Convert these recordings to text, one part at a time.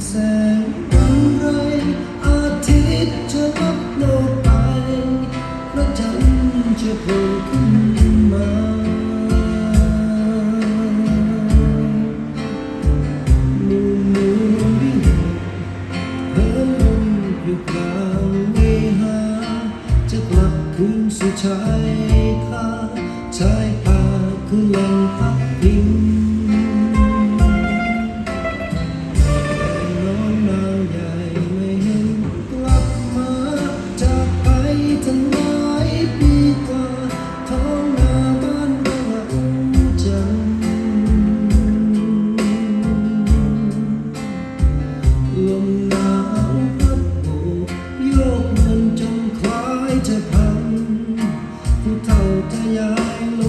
sáng bóng rơi tha thiết cho bắp nô คืนสู่ชายคาชายป่าคือแหล่งพักพิงนอนนาวใหญ่ไม่เห็นกลับมาจากไปทั้งหลายปีกว่าท้องนาบ้านเมืองจันลมหนาว จะย้าย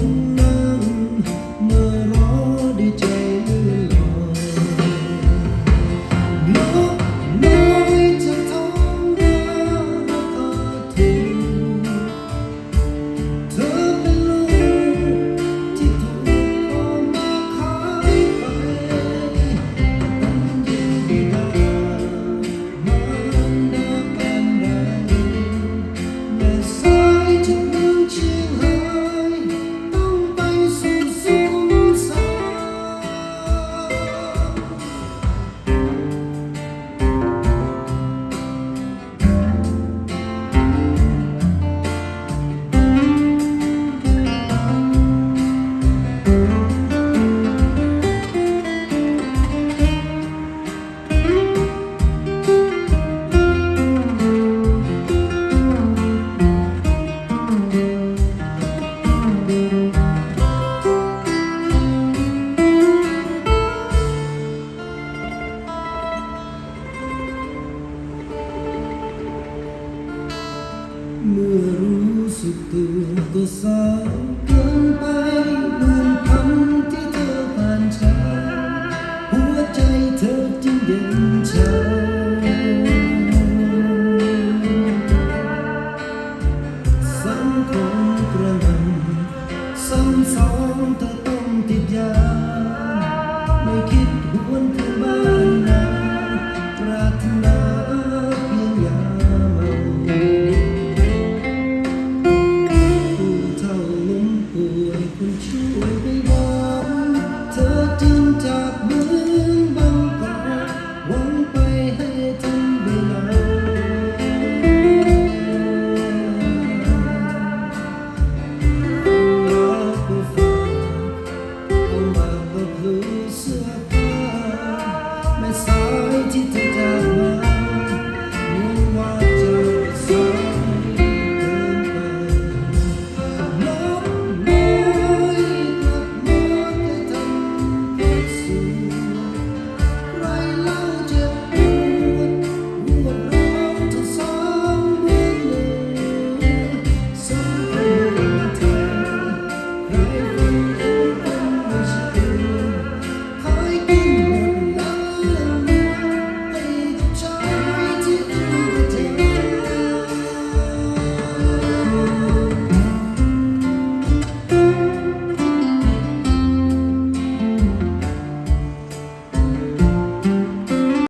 Merusot tudo sabe